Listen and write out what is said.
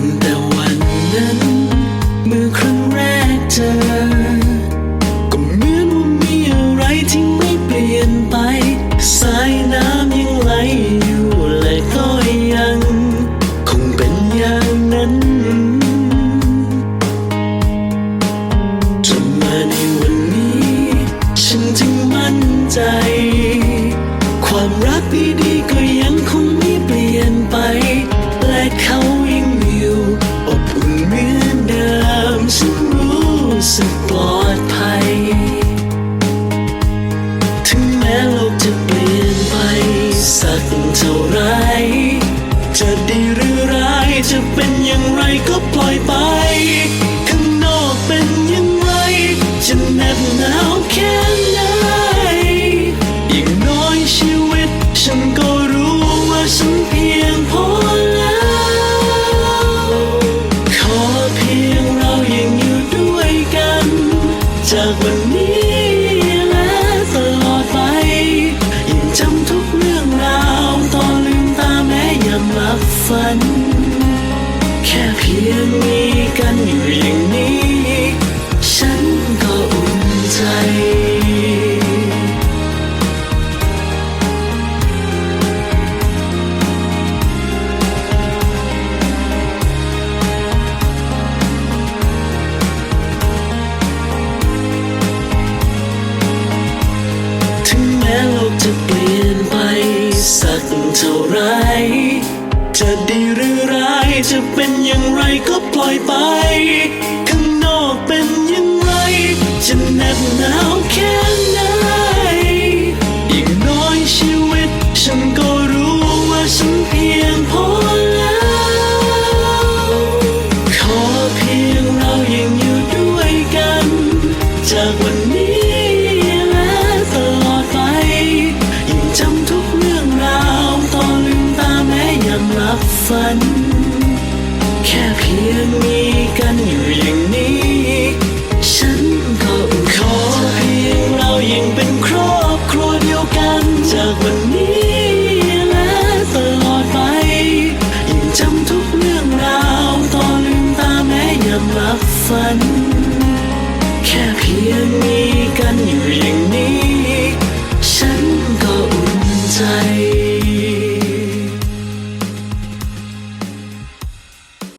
ตั้งแต่วันนั้น เมื่อครั้งแรกเจอ ก็เหมือนว่ามีอะไรที่ไม่เปลี่ยนไป สายน้ำยังไหลอยู่และก็ยัง คงเป็นอย่างนั้น ฉันรู้สึกปลอดภัย ถึงแม้โลกจะเปลี่ยนไป สักเท่าไร จะดีหรือร้ายจะเป็นอย่างไรก็ปล่อยไป ข้างนอกเป็นอย่างไร จะแนบหนาวแค่ไหนอย่างน้อยชีวิตฉัน ฝัน แค่เพียงมีกันอยู่อย่างนี้ ฉันก็อุ่นใจถึงแม้โลกจะเปลี่ยนไปสักเท่าไร จะดีหรือร้ายจะเป็นอย่างไรก็ปล่อยไป ข้างนอกเป็นอย่างไร จะแนบหนาวแค่ไหนอย่างน้อยชีวิต ฉันก็รู้ว่าฉันเพียงพอแล้ว ขอเพียงเรายังอยู่ด้วยกัน จากวันนี้ามหลับฝัน แค่เพียงมีกันอยู่อย่างนี้ ฉันก็อุ่นขอเพียงเรายังเป็นครอบครัวเดียวกัน จากวันนี้และตลอดไปยังจำทุกเรื่องราวตอนลืมตาแม้ยามหลับฝัน แค่เพียงมีกันอยู่อย่างนี้ ฉันก็อุ่นใจ